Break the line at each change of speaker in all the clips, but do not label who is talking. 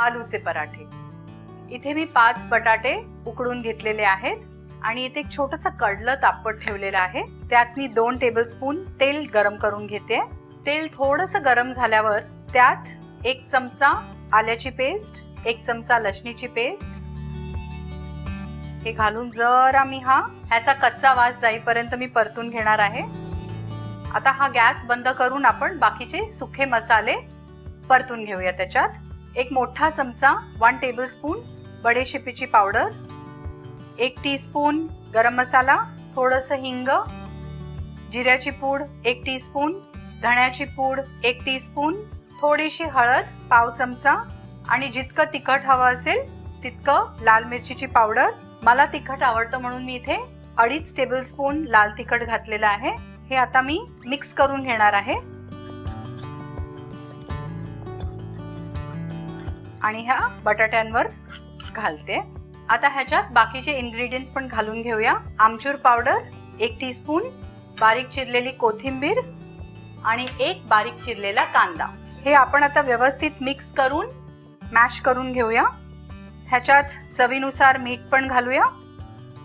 आलूचे पराठे. इथे मी पाच बटाटे उकडून घेतलेले आहेत आणि इथे एक छोटस कडलं तापट ठेवलेलं आहे. त्यात मी दोन टेबलस्पून तेल गरम करून घेते. तेल थोडस गरम झाल्यावर त्यात एक चमचा आल्याची पेस्ट एक चमचा लसणीची पेस्ट हे घालून जरा मी हा ह्याचा कच्चा वास जाईपर्यंत मी परतून घेणार आहे. आता हा गॅस बंद करून आपण बाकीचे सुखे मसाले परतून घेऊया त्याच्यात. एक मोठा चमचा वन टेबलस्पून बडेशेपीची पावडर एक टीस्पून गरम मसाला थोडंसं हिंग जिऱ्याची पूड एक टीस्पून धण्याची पूड एक टीस्पून थोडीशी हळद पाव चमचा आणि जितकं तिखट हवं असेल तितकं लाल मिरचीची पावडर. मला तिखट आवडतं म्हणून मी इथे अडीच टेबलस्पून लाल तिखट घातलेलं आहे. हे आता मी मिक्स करून घेणार आहे. आणि ह्या बटाट्यांवर घालते. आता ह्याच्यात बाकीचे इन्ग्रेडियंट्स पण घालून घेऊया. आमचूर पावडर एक टीस्पून बारीक चिरलेली कोथिंबीर आणि एक बारीक चिरलेला कांदा. हे आपण आता व्यवस्थित मिक्स करून मॅश करून घेऊया. ह्याच्यात चवीनुसार मीठ पण घालूया.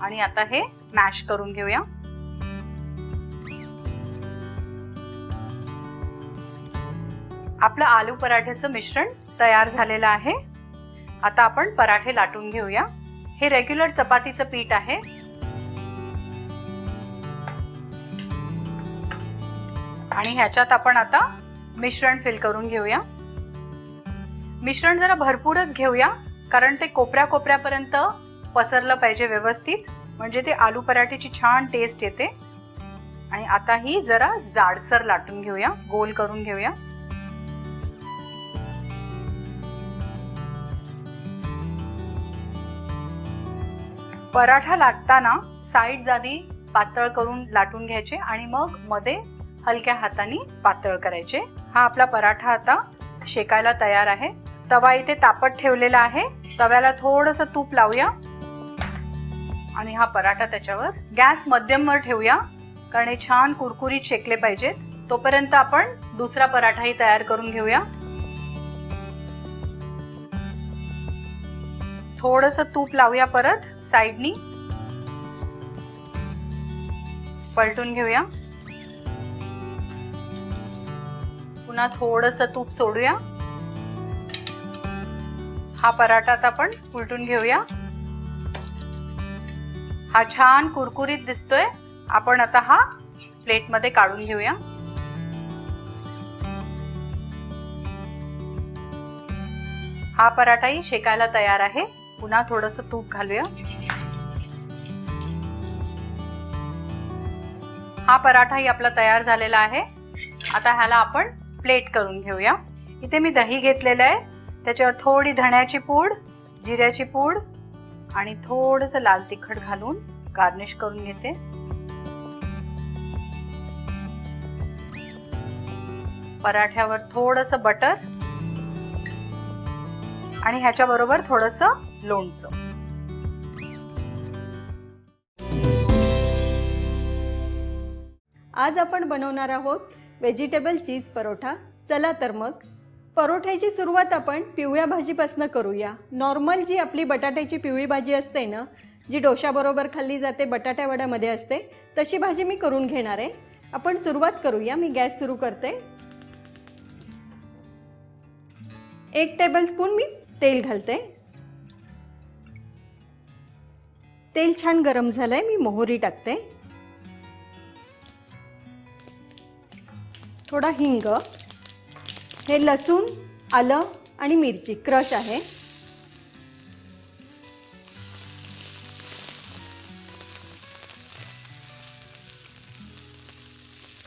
आणि आता हे मॅश करून घेऊया. आपलं आलू पराठ्याचं मिश्रण तयार झालेलं आहे. आता आपण पराठे लाटून घेऊया. हे रेग्युलर चपातीचं पीठ आहे. आणि ह्याच्यात आपण आता मिश्रण फिल करून घेऊया. मिश्रण जरा भरपूरच घेऊया कारण ते कोपऱ्या कोपऱ्यापर्यंत पसरलं पाहिजे व्यवस्थित. म्हणजे ते आलू पराठेची छान टेस्ट येते. आणि आता ही जरा जाडसर लाटून घेऊया गोल करून घेऊया. पराठा लाटताना साईड जादी पातळ करून लाटून घ्यायचे आणि मग मध्ये हलक्या हाताने पातळ करायचे. हा आपला पराठा आता शेकायला तयार आहे. तवा इथे तापत ठेवलेला आहे. तव्याला थोडस तूप लावूया. आणि हा पराठा त्याच्यावर गॅस मध्यमवर ठेवूया. कारण हे छान कुरकुरीत शेकले पाहिजेत. तोपर्यंत आपण दुसरा पराठाही तयार करून घेऊया. थोडस तूप लावूया परत. साईडनी. पलटून घेऊया. पुन्हा थोडस तूप सोडूया. हा पराठा आता आपण उलटून घेऊया. हा छान कुरकुरीत दिसतोय. आपण आता हा प्लेटमध्ये काढून घेऊया. हा पराठाही शेकायला तयार आहे. पुन्हा थोडस तूप घालूया. हा पराठाही आपला तयार झालेला आहे. आता ह्याला आपण प्लेट करून घेऊया. इथे मी दही घेतलेलं आहे. त्याच्यावर थोडी धण्याची पूड जिऱ्याची पूड आणि थोडंसं लाल तिखट घालून गार्निश करून घेते. पराठ्यावर थोडंसं बटर आणि ह्याच्याबरोबर थोडंसं लोणचं.
आज आपण बनवणार आहोत व्हेजिटेबल चीज परोठा. चला तर मग परोठ्याची सुरुवात आपण पिवळ्या भाजीपासून करूया. नॉर्मल जी आपली बटाट्याची पिवळी भाजी असते ना जी डोशाबरोबर खाल्ली जाते बटाट्या वड्यामध्ये असते तशी भाजी मी करून घेणार आहे. आपण सुरुवात करूया मी गॅस सुरू करते. एक टेबलस्पून मी तेल घालते. तेल छान गरम झालंय मी मोहरी टाकते. थोडा हिंग हे लसूण आलं आणि मिरची क्रश आहे.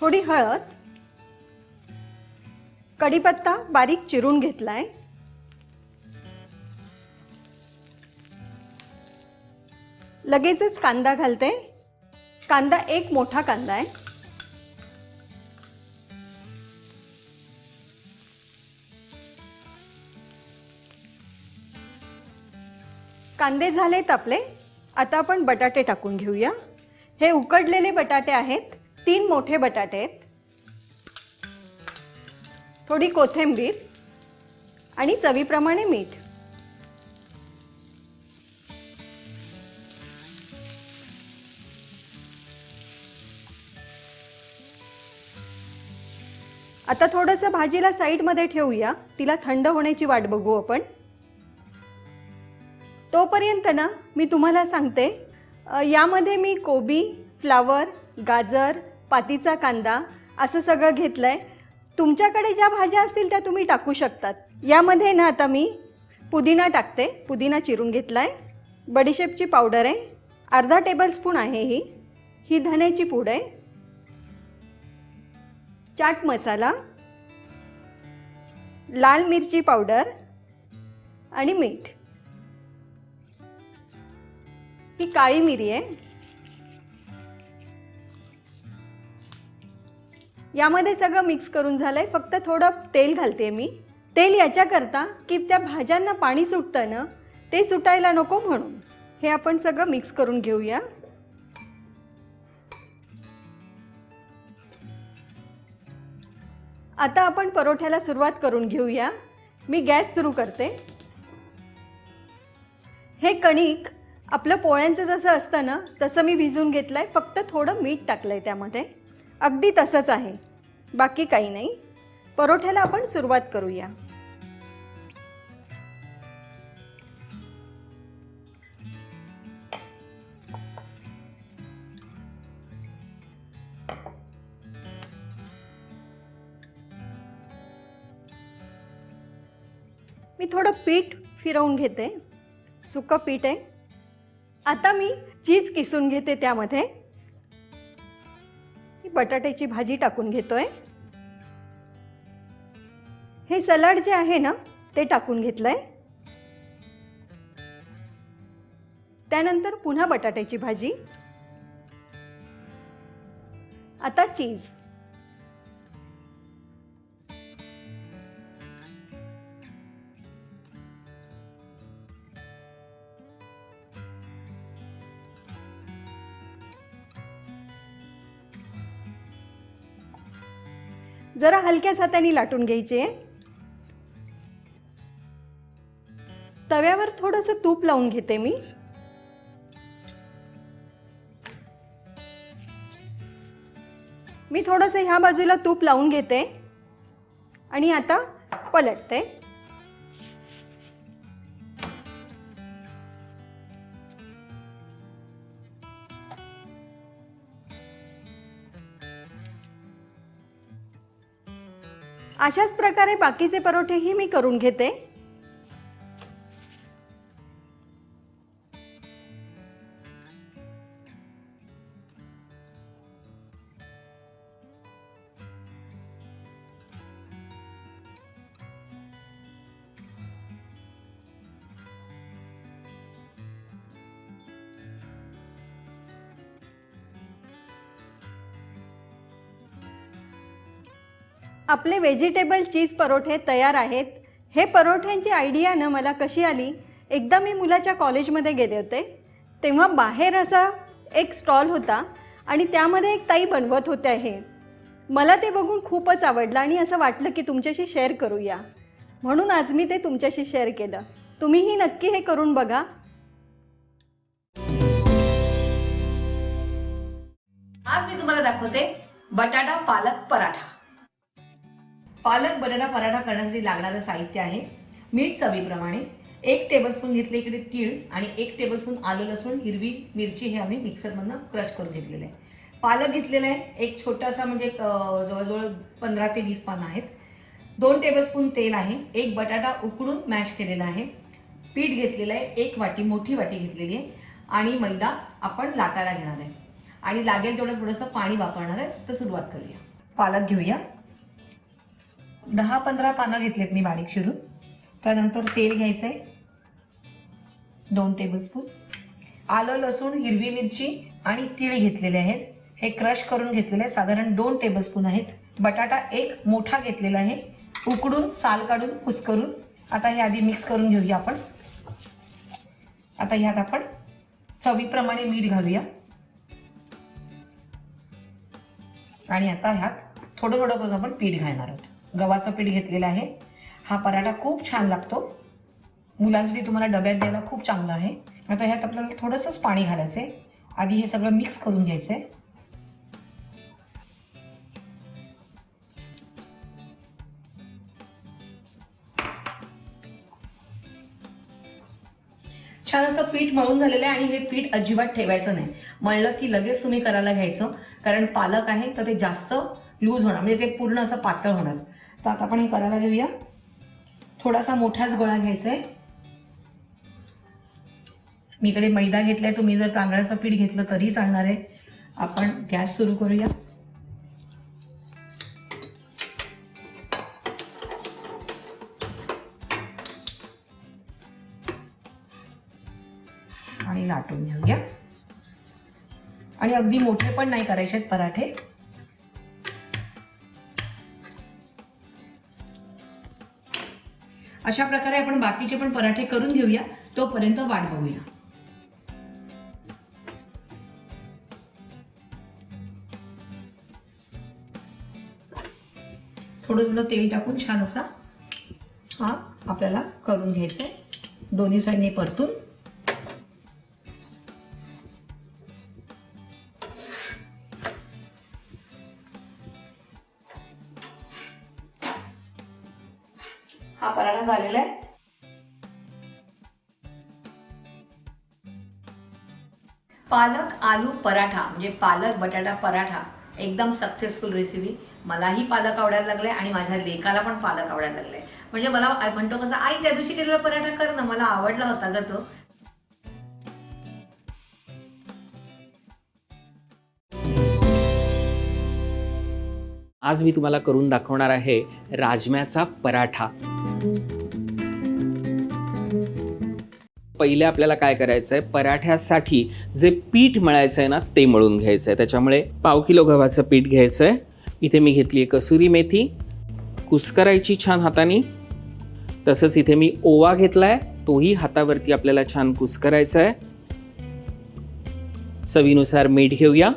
थोडी हळद कढीपत्ता बारीक चिरून घेतला आहे लगेचच कांदा घालते. कांदा एक मोठा कांदा आहे. कांदे झालेत आपले. आता आपण बटाटे टाकून घेऊया. हे उकडलेले बटाटे आहेत. तीन मोठे बटाटे आहेत. थोडी कोथिंबीर आणि चवीप्रमाणे मीठ. आता थोडंसं भाजीला साईडमध्ये ठेवूया. तिला थंड होण्याची वाट बघू आपण. तोपर्यंत ना मी तुम्हाला सांगते यामध्ये मी कोबी फ्लावर गाजर पातीचा कांदा असं सगळं घेतलं आहे तुमच्याकडे ज्या भाज्या असतील त्या तुम्ही टाकू शकतात. यामध्ये ना आता मी पुदिना टाकते. पुदिना चिरून घेतला आहे बडीशेपची पावडर आहे. अर्धा टेबलस्पून आहे ही. ही धण्याची पूड आहे. चाट मसाला लाल मिरची पावडर आणि मीठ. ही काळी मिरी आहे. यामध्ये सगळं मिक्स करून झालंय. फक्त थोडं तेल घालते मी. तेल याच्याकरता की त्या भाज्यांना पाणी सुटतं ना ते सुटायला नको म्हणून. हे आपण सगळं मिक्स करून घेऊया. आता आपण परोठ्याला सुरुवात करून घेऊया. मी गॅस सुरू करते. हे कणिक आपलं पोळ्यांचं जसं असतं ना तसं मी भिजवून घेतलं आहे फक्त थोडं मीठ टाकलं आहे त्यामध्ये. अगदी तसंच आहे. बाकी काही नाही. परोठ्याला आपण सुरुवात करूया. मी थोडं पीठ फिरवून घेते. सुकं पीठ आहे. आता मी चीज किसून घेते त्यामध्ये. बटाट्याची भाजी टाकून घेतोय. हे सलाड जे आहे ना ते टाकून घेतलंय. त्यानंतर पुन्हा बटाट्याची भाजी. आता चीज. जरा हलक्याच हाताने लाटून घ्यायचे. तव्यावर थोडंसं तूप लावून घेते मी. मी थोडंसं ह्या बाजूला तूप लावून घेते. आणि आता पलटते. अशाच प्रकारे बाकीचे परोठेही मी करून घेते. आपले व्हेजिटेबल चीज परोठे तयार आहेत. हे परोठ्यांची आयडिया ना मला कशी आली? एकदा मी मुलाच्या कॉलेजमध्ये गेले होते. तेव्हा बाहेर असा एक स्टॉल होता आणि त्यामध्ये एक ताई बनवत होते हे. मला ते बघून खूपच आवडलं आणि असं वाटलं की तुमच्याशी शेअर करूया. म्हणून आज मी ते तुमच्याशी शेअर केलं. तुम्हीही नक्की हे करून बघा.
आज मी तुम्हाला दाखवते बटाटा पालक पराठा. पालक बटाटा पराठा करण्यासाठी लागणारं साहित्य आहे. मीठ चवीप्रमाणे. एक टेबलस्पून घेतले इकडे तीळ आणि एक टेबलस्पून आलं लसूण हिरवी मिरची हे आम्ही मिक्सरमधनं क्रश करून घेतलेलं आहे. पालक घेतलेला आहे. एक छोटासा म्हणजे जवळजवळ पंधरा ते वीस पानं आहेत. दोन टेबलस्पून तेल आहे. एक बटाटा उकडून मॅश केलेला आहे. पीठ घेतलेलं आहे. एक वाटी मोठी वाटी घेतलेली आहे. आणि मैदा आपण लाटायला घेणार आहे. आणि लागेल तेवढं थोडंसं पाणी वापरणार आहे. तर सुरुवात करूया. पालक घेऊया. दहा पंधरा पानं घेतलेत मी बारीक शिरून त्यानंतर तेल घ्यायचं आहे दोन टेबलस्पून आलं लसूण हिरवी मिरची आणि तीळ घेतलेले आहेत. हे क्रश करून घेतलेले आहे साधारण दोन टेबलस्पून आहेत. बटाटा एक मोठा घेतलेला आहे. उकडून साल काढून कुस्करून. आता हे आधी मिक्स करून घेऊया आपण. आता ह्यात आपण चवीप्रमाणे मीठ घालूया. आणि आता ह्यात थोडं थोडं करून आपण पीठ घालणार आहोत. गव्हाचं पीठ घेतलेलं आहे. हा पराठा खूप छान लागतो. मुलांसाठी तुम्हाला डब्यात द्यायला खूप चांगला आहे. आता ह्यात आपल्याला थोडंसंच पाणी घालायचं आहे आधी हे सगळं मिक्स करून घ्यायचं आहे छान असं पीठ मळून झालेलं आहे आणि हे पीठ अजिबात ठेवायचं नाही. मळलं की लगेच तुम्ही करायला घ्यायचं. कारण पालक आहे तर ते जास्त लूज होणार. म्हणजे ते पूर्ण असं पातळ होणार. तर आता आपण हे करायला घेऊया. थोडासा मोठाच गोळा घ्यायचा आहे मी इकडे मैदा घेतलाय तुम्ही जर तांदळाचं पीठ घेतलं तरी चालणार आहे आपण गॅस सुरू करूया. आणि लाटून घेऊया. आणि अगदी मोठे पण नाही करायचे आहेत पराठे. अशा प्रकारे आपण बाकीचे पण पराठे करून घेऊया. तोपर्यंत वाट बघूया. थोडं थोडं तेल टाकून छान असा हा आपल्याला करून घ्यायचा आहे दोन्ही साईडने परतून पालक आलू पराठा म्हणजे पालक बटाटा पराठा एकदम सक्सेसफुल रेसिपी मलाही पालक आवडायला लागले आणि माझ्या लेकाला पण पालक आवडायला लागले. म्हणजे मला म्हणतो कसं आई त्या दिवशी केलेला पराठा कर ना मला आवडला होता ग तो.
आज मी तुम्हाला करून दाखवणार आहे राजम्याचा पराठा. पहिले आपल्याला काय करायचं आहे पराठ्यासाठी जे पीठ मळायचं आहे ना ते मळून घ्यायचं आहे त्याच्यामुळे पाव किलो गव्हाचं पीठ घ्यायचं आहे इथे मी घेतली आहे कसुरी मेथी. कुस्करायची छान हाताने. तसंच इथे मी ओवा घेतला आहे तोही हातावरती आपल्याला छान कुस्करायचा आहे चवीनुसार मीठ घेऊया.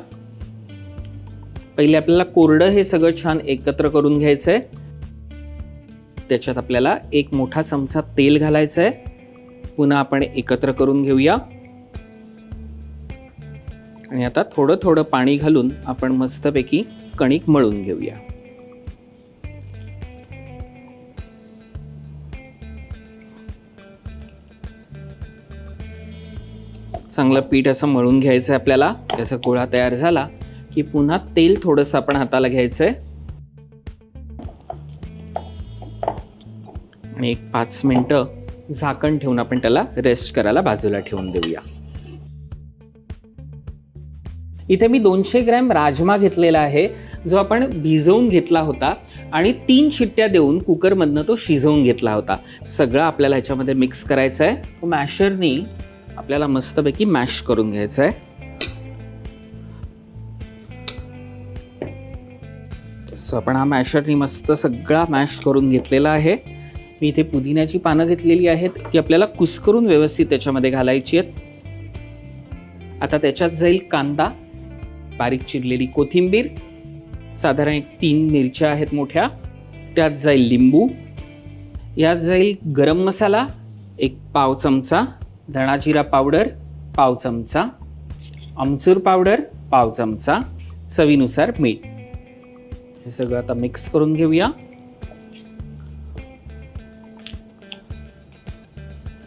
पहिले आपल्याला कोरडं हे सगळं छान एकत्र करून घ्यायचं आहे त्याच्यात आपल्याला एक मोठा चमचा तेल घालायचं आहे पुन्हा आपण एकत्र करून घेऊया. आणि आता थोडं थोडं पाणी घालून आपण मस्तपैकी कणिक मळून घेऊया. चांगलं पीठ असं मळून घ्यायचं आहे आपल्याला. त्याचा गोळा तयार झाला की पुन्हा तेल थोडंसं आपण हाताला घ्यायचं आहे आणि एक पाच मिनटं झाकण ठेवून आपण त्याला रेस्ट करायला बाजूला ठेवून देऊया. इथे मी दोनशे ग्रॅम राजमा घेतलेला आहे जो आपण भिजवून घेतला होता आणि तीन शिट्ट्या देऊन कुकरमधनं तो शिजवून घेतला होता. सगळं आपल्याला ह्याच्यामध्ये मिक्स करायचं आहे. मॅशरनी आपल्याला मस्तपैकी मॅश करून घ्यायचं आहे. सो आपण हा मॅशरनी मस्त सगळा मॅश करून घेतलेला आहे. मी इथे पुदिन्याची पानं घेतलेली आहेत ती आपल्याला कुस्करून व्यवस्थित त्याच्यामध्ये घालायची आहेत. आता त्याच्यात जाईल कांदा बारीक चिरलेली कोथिंबीर साधारण एक तीन मिरच्या आहेत मोठ्या त्यात जाईल लिंबू यात जाईल गरम मसाला एक पाव चमचा धणाजिरा पावडर पाव चमचा आमचूर पावडर पाव चमचा चवीनुसार मीठ. हे सगळं आता मिक्स करून घेऊया.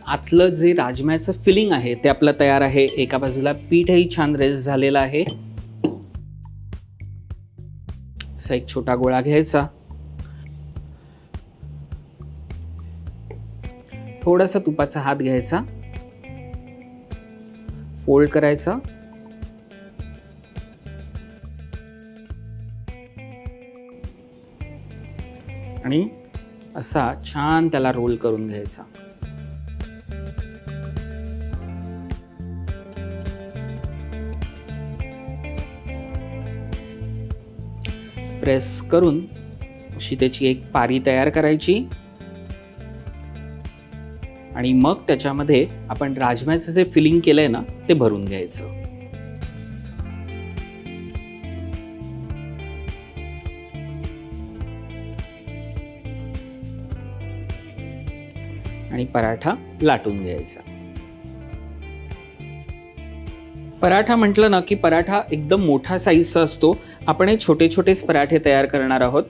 आतलं जे राजम्याचं फिलिंग आहे ते आपलं तयार आहे. एका बाजूला पीठही छान रेस झालेलं आहे. असा एक छोटा गोळा घ्यायचा. थोडासा तुपाचा हात घ्यायचा. फोल्ड करायचा. आणि असा छान त्याला रोल करून घ्यायचा. प्रेस करून अशी त्याची एक पारी तयार करायची. आणि मग त्याच्यामध्ये आपण राजम्याचं जे फिलिंग केलंय ना ते भरून घ्यायचं. आणि पराठा लाटून घ्यायचा. पराठा म्हटलं ना की पराठा एकदम मोठा साईजचा असतो. आपण हे छोटे छोटेच पराठे तयार करणार आहोत.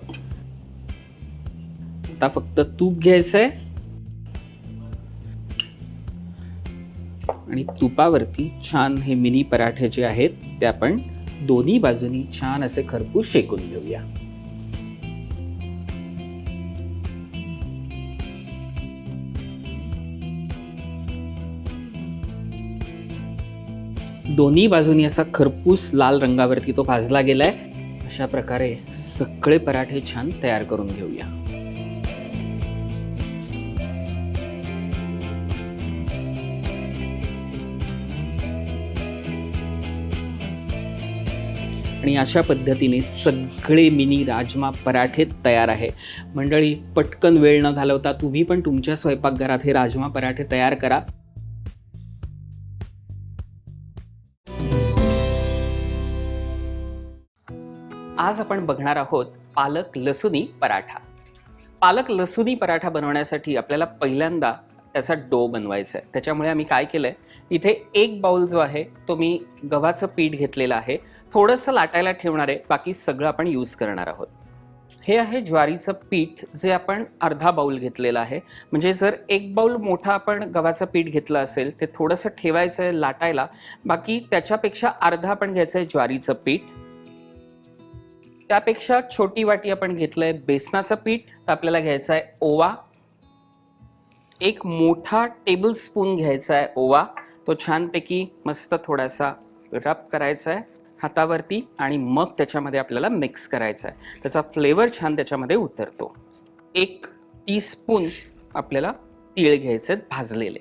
आता फक्त तूप घ्यायचंय. आणि तुपावरती छान हे मिनी पराठे जे आहेत ते आपण दोन्ही बाजूनी छान असे खरपूस शेकून घेऊया. दोन्ही बाजूनी असा खरपूस लाल रंगावरती तो भाजला गेलाय. अशा प्रकारे सगळे पराठे छान तयार करून घेऊया. आणि अशा पद्धतीने सगळे मिनी राजमा पराठे तयार आहे. मंडळी पटकन वेळ न घालवता तुम्ही पण तुमच्या स्वयंपाकघरात हे राजमा पराठे तयार करा. आज आपण बघणार आहोत पालक लसुनी पराठा. पालक लसुनी पराठा बनवण्यासाठी आपल्याला पहिल्यांदा त्याचा डो बनवायचा आहे त्याच्यामुळे आम्ही काय केलं आहे इथे एक बाउल जो आहे तो मी गव्हाचं पीठ घेतलेलं आहे. थोडंसं लाटायला ठेवणार आहे बाकी सगळं आपण यूज करणार आहोत. हे आहे ज्वारीचं पीठ जे आपण अर्धा बाउल घेतलेलं आहे. म्हणजे जर एक बाउल मोठा आपण गव्हाचं पीठ घेतलं असेल ते थोडंसं ठेवायचं आहे लाटायला. बाकी त्याच्यापेक्षा अर्धा आपण घ्यायचं आहे ज्वारीचं पीठ. त्यापेक्षा छोटी वाटी आपण घेतलंय बेसनाचं पीठ तर आपल्याला घ्यायचं आहे ओवा. एक मोठा टेबल स्पून घ्यायचा आहे ओवा. तो छानपैकी मस्त थोडासा रब करायचा आहे हातावरती आणि मग त्याच्यामध्ये आपल्याला मिक्स करायचा आहे त्याचा फ्लेवर छान त्याच्यामध्ये उतरतो. एक टीस्पून आपल्याला तीळ घ्यायचे आहेत भाजलेले.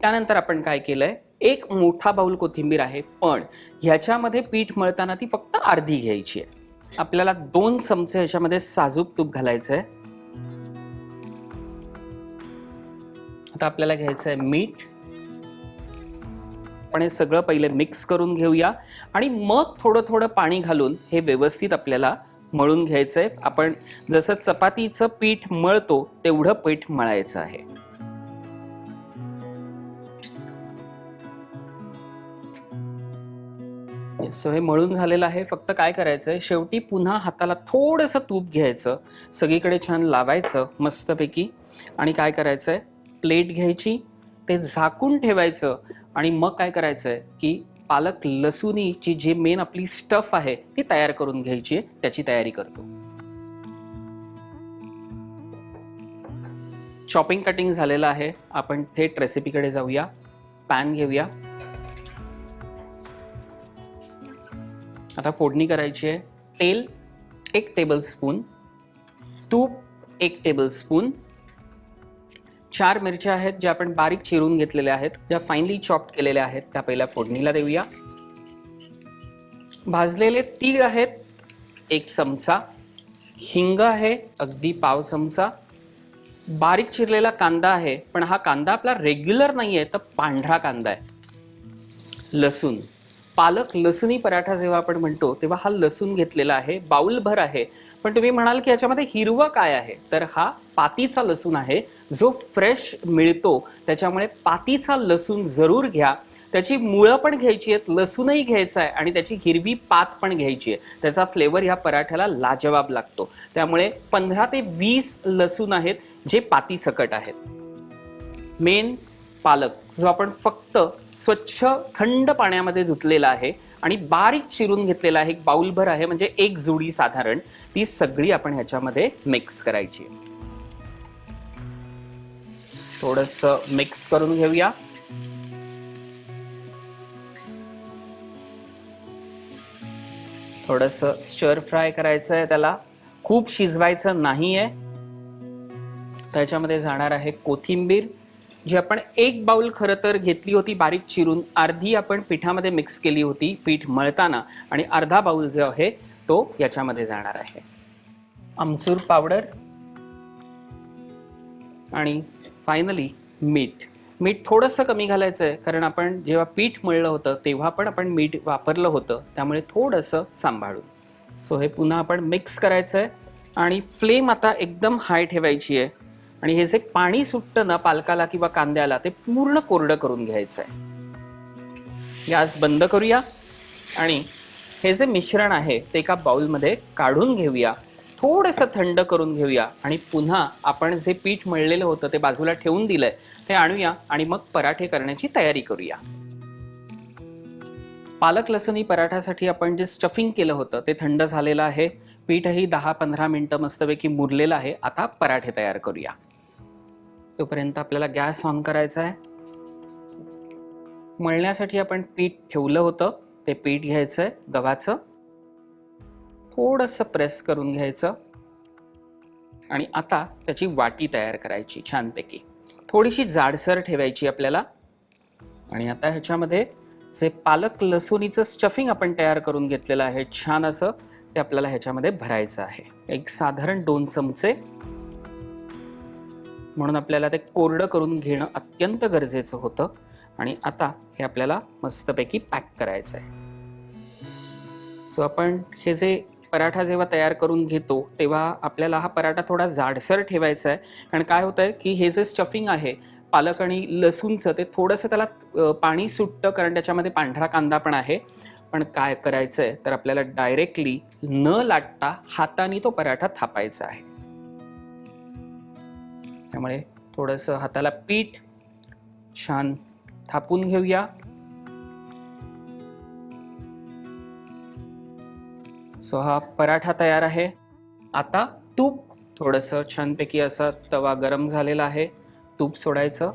त्यानंतर आपण काय केलंय? एक मोठा बाऊल कोथिंबीर आहे पण ह्याच्यामध्ये पीठ मळताना ती फक्त अर्धी घ्यायची आहे. आपल्याला दोन चमचे ह्याच्यामध्ये साजूक तूप घालायचं आहे आता आपल्याला घ्यायचं आहे मीठ. आपण हे सगळं पहिले मिक्स करून घेऊया. आणि मग थोडं थोडं पाणी घालून हे व्यवस्थित आपल्याला मळून घ्यायचं आहे आपण जसं चपातीचं पीठ मळतो तेवढं पीठ मळायचं आहे. सो हे मळून झालेलं आहे. फक्त काय करायचं आहे शेवटी पुन्हा हाताला थोडंसं तूप घ्यायचं. सगळीकडे छान लावायचं मस्तपैकी. आणि काय करायचं आहे प्लेट घ्यायची ते झाकून ठेवायचं. आणि मग काय करायचं आहे की पालक लसुणीची जी मेन आपली स्टफ आहे ती तयार करून घ्यायची. आहे त्याची तयारी करतो. चॉपिंग कटिंग झालेलं आहे. आपण थेट रेसिपीकडे जाऊया. पॅन घेऊया. आता फोडणी करायची आहे. तेल एक टेबल स्पून तूप एक टेबल स्पून चार मिरच्या आहेत ज्या आपण बारीक चिरून घेतलेल्या आहेत ज्या फाईनली चॉप्ड केलेल्या आहेत. त्या पहिल्या फोडणीला देऊया. भाजलेले तीळ आहेत एक चमचा. हिंग आहे अगदी पाव चमचा. बारीक चिरलेला कांदा आहे पण हा कांदा आपला रेग्युलर नाही आहे तर पांढरा कांदा आहे. लसूण. पालक लसुनी पराठा जेव्हा आपण म्हणतो तेव्हा हा लसूण घेतलेला आहे बाऊलभर आहे. पण तुम्ही म्हणाल की याच्यामध्ये हिरवं काय आहे? तर हा पातीचा लसूण आहे. जो फ्रेश मिळतो त्याच्यामुळे पातीचा लसूण जरूर घ्या. त्याची मुळं पण घ्यायची आहेत लसूणही घ्यायचा आहे आणि त्याची हिरवी पात पण घ्यायची आहे. त्याचा फ्लेवर ह्या पराठ्याला लाजवाब लागतो. त्यामुळे पंधरा ते वीस लसूण आहेत जे पाती सकट आहेत. मेन पालक जो आपण फक्त स्वच्छ थंड पाण्यामध्ये धुतलेला आहे आणि बारीक चिरून घेतलेला आहे एक बाउलभर आहे म्हणजे एक जुडी साधारण. ती सगळी आपण ह्याच्यामध्ये मिक्स करायची थोडस मिक्स करून घेऊया. थोडस स्टर फ्राय करायचं आहे त्याला. खूप शिजवायचं नाहीये. त्याच्यामध्ये जाणार आहे कोथिंबीर. जी आपण एक बाउल खरं तर घेतली होती बारीक चिरून अर्धी आपण पिठामध्ये मिक्स केली होती पीठ मळताना आणि अर्धा बाउल जो आहे तो याच्यामध्ये जाणार आहे. आमचूर पावडर आणि फायनली मीठ. मीठ थोडंसं कमी घालायचं आहे कारण आपण जेव्हा पीठ मळलं होतं तेव्हा पण आपण मीठ वापरलं होतं त्यामुळे थोडंसं सांभाळून. सो हे पुन्हा आपण मिक्स करायचं आहे आणि फ्लेम आता एकदम हाय ठेवायची आहे आणि हे जे पाणी सुटतं ना पालकाला किंवा कांद्याला ते पूर्ण कोरडं करून घ्यायचं आहे गॅस बंद करूया आणि हे जे मिश्रण आहे ते एका बाउलमध्ये काढून घेऊया. थोडंसं थंड करून घेऊया आणि पुन्हा आपण जे पीठ मळलेलं होतं ते बाजूला ठेवून दिलंय ते आणूया आणि मग पराठे करण्याची तयारी करूया. पालक लसणी पराठ्यासाठी आपण जे स्टफिंग केलं होतं ते थंड झालेलं आहे. पीठही दहा पंधरा मिनटं मस्तपैकी मुरलेलं आहे. आता पराठे तयार करूया. तोपर्यंत आपल्याला गॅस ऑन करायचा आहे. मळण्यासाठी आपण पीठ ठेवलं होतं. ते पीठ घ्यायचं आहे गव्हाचं. थोडंसं प्रेस करून घ्यायचं. आणि आता त्याची वाटी तयार करायची छानपैकी. थोडीशी जाडसर ठेवायची आपल्याला. आणि आता ह्याच्यामध्ये जे पालक लसुणीचं स्टफिंग आपण तयार करून घेतलेलं आहे छान असं ते आपल्याला ह्याच्यामध्ये भरायचं आहे. एक साधारण दोन चमचे म्हणून आपल्याला ते कोरडं करून घेणं अत्यंत गरजेचं होतं. आणि आता हे आपल्याला मस्तपैकी पॅक करायचं आहे सो आपण हे जे पराठा जेव्हा तयार करून घेतो तेव्हा आपल्याला हा पराठा थोडा जाडसर ठेवायचा आहे कारण काय होतं आहे की हे जे स्टफिंग आहे पालक आणि लसूणचं ते थोडंसं त्याला पाणी सुटतं कारण त्याच्यामध्ये पांढरा कांदा पण आहे. पण काय करायचं आहे तर आपल्याला डायरेक्टली न लाटता हाताने तो पराठा थापायचा आहे. त्यामुळे थोडंसं हाताला पीठ छान थापून घेऊया. सो हा पराठा तयार आहे. आता तूप थोडंसं छानपैकी असा तवा गरम झालेला आहे. तूप सोडायचं.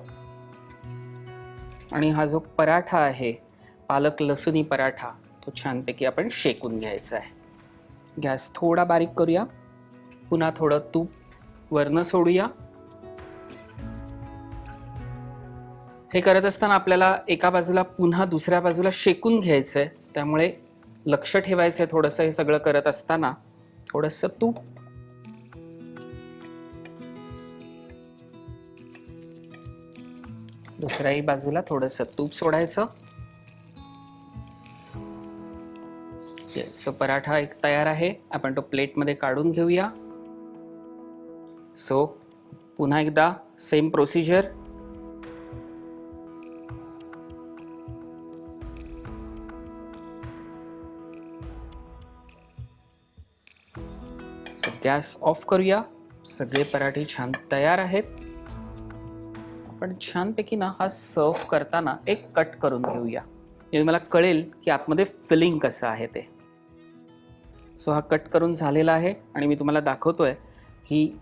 आणि हा जो पराठा आहे पालक लसुनी पराठा तो छानपैकी आपण शेकून घ्यायचा आहे. गॅस थोडा बारीक करूया. पुन्हा थोडं तूप वरनं सोडूया. हे करत असताना आपल्याला एका बाजूला पुन्हा दुसऱ्या बाजूला शेकून घ्यायचं आहे त्यामुळे लक्ष ठेवायचं आहे थोडंसं हे सगळं करत असताना. थोडंसं तूप. दुसऱ्याही बाजूला थोडंसं तूप सोडायचं. सो पराठा एक तयार आहे आपण तो प्लेटमध्ये काढून घेऊया. सो पुन्हा एकदा सेम प्रोसिजर गॅस ऑफ करूया. सगळे पराठे छान तयार आहेत. आपण छानपैकी ना हा सर्व करताना एक कट करून घेऊया. म्हणजे मला कळेल की आतमध्ये फिलिंग कसं आहे ते. सो हा कट करून झालेला आहे आणि मी तुम्हाला दाखवतोय की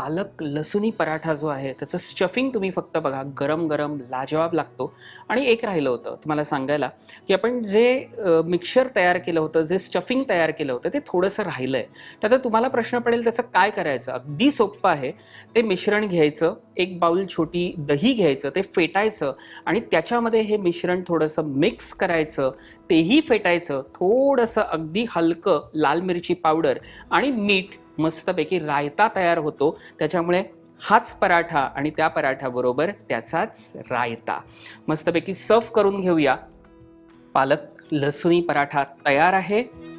पालक लसुणी पराठा जो आहे त्याचं स्टफिंग तुम्ही फक्त बघा गरम गरम लाजवाब लागतो. आणि एक राहिलं होतं तुम्हाला सांगायला की आपण जे मिक्सर तयार केलं होतं जे स्टफिंग तयार केलं होतं ते थोडंसं राहिलं आहे तर आता तुम्हाला प्रश्न पडेल त्याचं काय करायचं? अगदी सोपं आहे ते मिश्रण घ्यायचं एक बाउल छोटी दही घ्यायचं ते फेटायचं आणि त्याच्यामध्ये हे मिश्रण थोडंसं मिक्स करायचं तेही फेटायचं थोडंसं अगदी हलकं लाल मिरची पावडर आणि मीठ मस्तपैकी रायता तयार होतो. त्याच्यामुळे हाच पराठा आणि त्या पराठ्याबरोबर त्याचाच रायता. मस्तपैकी सर्व करून घेऊया. पालक लसुणी पराठा तयार आहे.